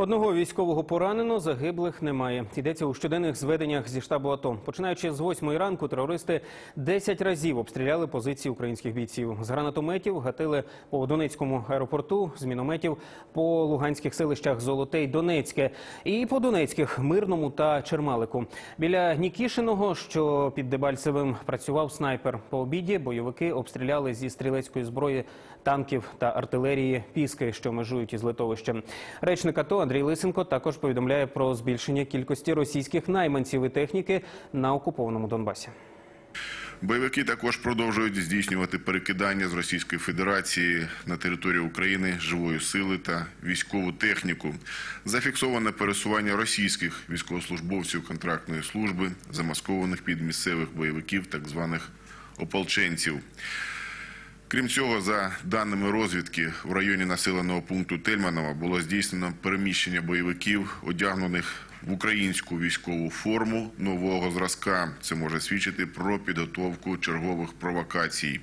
Одного військового поранено, загиблих немає. Йдеться у щоденних зведеннях зі штабу АТО. Починаючи з 8 ранку, терористи 10 разів обстріляли позиції українських бійців. З гранатометів гатили по Донецькому аеропорту, з мінометів по луганських селищах Золоте й Донецьке і по Донецьких Мирному та Чермалику. Біля Нікішиного, що під Дебальцевим, працював снайпер. По обіді бойовики обстріляли зі стрілецької зброї танків та артилерії піски, що межують із литовищем. Речник АТО Андрій Лисенко також повідомляє про збільшення кількості російських найманців і техніки на окупованому Донбасі. Бойовики також продовжують здійснювати перекидання з Російської Федерації на територію України живої сили та військову техніку. Зафіксоване пересування російських військовослужбовців контрактної служби, замаскованих під місцевих бойовиків, так званих ополченців. Крім цього, за даними розвідки, в районі населеного пункту Тельманова було здійснено переміщення бойовиків, одягнених в українську військову форму нового зразка. Це може свідчити про підготовку чергових провокацій.